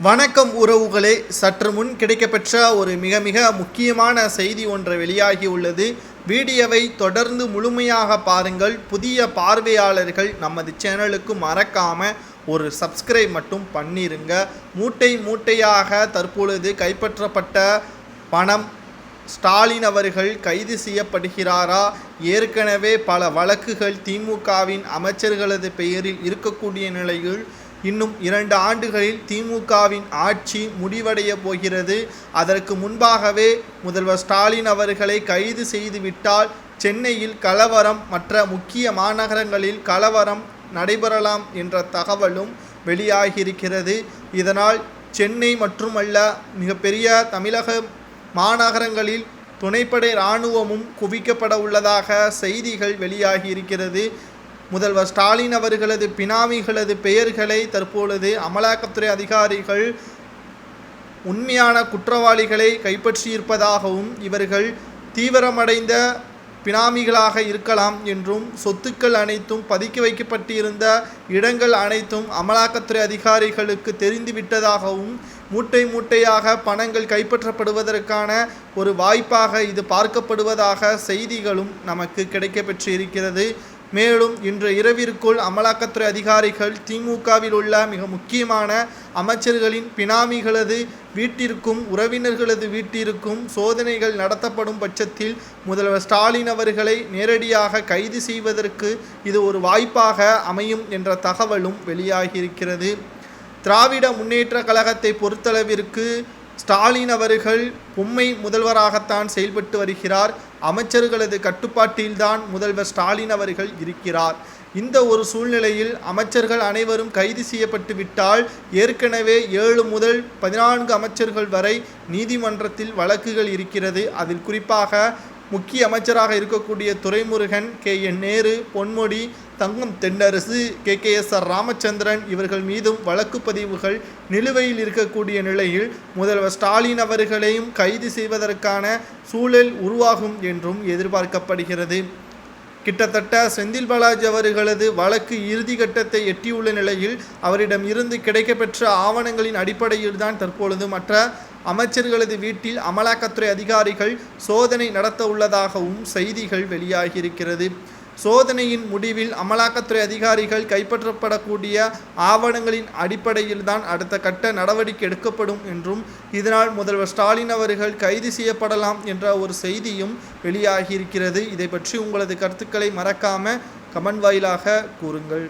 வணக்கம் உறவுகளே. சற்று முன் கிடைக்கப்பெற்ற ஒரு மிக மிக முக்கியமான செய்தி ஒன்று வெளியாகி உள்ளது. வீடியோவை தொடர்ந்து முழுமையாக பாருங்கள். புதிய பார்வையாளர்கள் நமது சேனலுக்கு மறக்காம ஒரு சப்ஸ்கிரைப் மட்டும் பண்ணிருங்க. மூட்டை மூட்டையாக தற்பொழுது கைப்பற்றப்பட்ட பணம் ஸ்டாலின் அவர்கள் கைது செய்யப்படுகிறாரா? ஏற்கனவே பல வழக்குகள் திமுகவின் அமைச்சர்களது பெயரில் இருக்கக்கூடிய நிலையில் இன்னும் இரண்டு ஆண்டுகளில் திமுகவின் ஆட்சி முடிவடைய போகிறது. அதற்கு முன்பாகவே முதல்வர் ஸ்டாலின் அவர்களை கைது செய்துவிட்டால் சென்னையில் கலவரம் மற்ற முக்கிய மாநகரங்களில் கலவரம் நடைபெறலாம் என்ற தகவலும் வெளியாகியிருக்கிறது. இதனால் சென்னை மட்டுமல்ல மிகப்பெரிய தமிழக மாநகரங்களில் துணைப்படை இராணுவமும் குவிக்கப்பட உள்ளதாக செய்திகள் வெளியாகி இருக்கிறது முதல்வர் ஸ்டாலின் அவர்களது பினாமிகளது பெயர்களை தற்பொழுது அமலாக்கத்துறை அதிகாரிகள் உண்மையான குற்றவாளிகளை கைப்பற்றியிருப்பதாகவும் இவர்கள் தீவிரமடைந்த பினாமிகளாக இருக்கலாம் என்றும் சொத்துக்கள் அனைத்தும் பதுக்கி வைக்கப்பட்டிருந்த இடங்கள் அனைத்தும் அமலாக்கத்துறை அதிகாரிகளுக்கு தெரிந்துவிட்டதாகவும் மூட்டை மூட்டையாக பணங்கள் கைப்பற்றப்படுவதற்கான ஒரு வாய்ப்பாக இது பார்க்கப்படுவதாக செய்திகளும் நமக்கு கிடைக்கப்பெற்று இருக்கிறது மேலும் இன்று இரவிற்குள் அமலாக்கத்துறை அதிகாரிகள் திமுகவில் உள்ள மிக முக்கியமான அமைச்சர்களின் பினாமிகளது வீட்டிற்கும் உறவினர்களது வீட்டிற்கும் சோதனைகள் நடத்தப்படும் பட்சத்தில் முதல்வர் ஸ்டாலின் அவர்களை நேரடியாக கைது செய்வதற்கு இது ஒரு வாய்ப்பாக அமையும் என்ற தகவலும் வெளியாகியிருக்கிறது. திராவிட முன்னேற்ற கழகத்தை பொறுத்தளவிற்கு ஸ்டாலின் அவர்கள் பொம்மை முதல்வராகத்தான் செயல்பட்டு வருகிறார். அமைச்சர்களது கட்டுப்பாட்டில்தான் முதல்வர் ஸ்டாலின் அவர்கள் இருக்கிறார். இந்த ஒரு சூழ்நிலையில் அமைச்சர்கள் அனைவரும் கைது செய்யப்பட்டு விட்டால் ஏற்கனவே ஏழு முதல் பதினான்கு அமைச்சர்கள் வரை நீதிமன்றத்தில் வழக்குகள் இருக்கிறது. அதில் குறிப்பாக முக்கிய அமைச்சராக இருக்கக்கூடிய Duraimurugan K N Nehru Ponmudi Thangam Thennarasu K K S R Ramachandran இவர்கள் மீதும் வழக்கு பதிவுகள் நிலுவையில் இருக்கக்கூடிய நிலையில் முதல்வர் ஸ்டாலின் அவர்களையும் கைது செய்வதற்கான சூழல் உருவாகும் என்றும் எதிர்பார்க்கப்படுகிறது. கிட்டத்தட்ட செந்தில் பாலாஜி அவர்களது வழக்கு இறுதி கட்டத்தை எட்டியுள்ள நிலையில் அவரிடம் இருந்து கிடைக்கப்பெற்ற ஆவணங்களின் அடிப்படையில் தான் தற்பொழுது மற்ற அமைச்சர்களது வீட்டில் அமலாக்கத்துறை அதிகாரிகள் சோதனை நடத்த உள்ளதாகவும் செய்திகள் வெளியாகியிருக்கிறது. சோதனையின் முடிவில் அமலாக்கத்துறை அதிகாரிகள் கைப்பற்றப்படக்கூடிய ஆவணங்களின் அடிப்படையில்தான் அடுத்த கட்ட நடவடிக்கை எடுக்கப்படும் என்றும் இதனால் முதல்வர் ஸ்டாலின் அவர்கள் கைது செய்யப்படலாம் என்ற ஒரு செய்தியும் வெளியாகியிருக்கிறது. இதை பற்றி உங்களது கருத்துக்களை மறக்காம கமெண்ட் வாயிலாக கூறுங்கள்.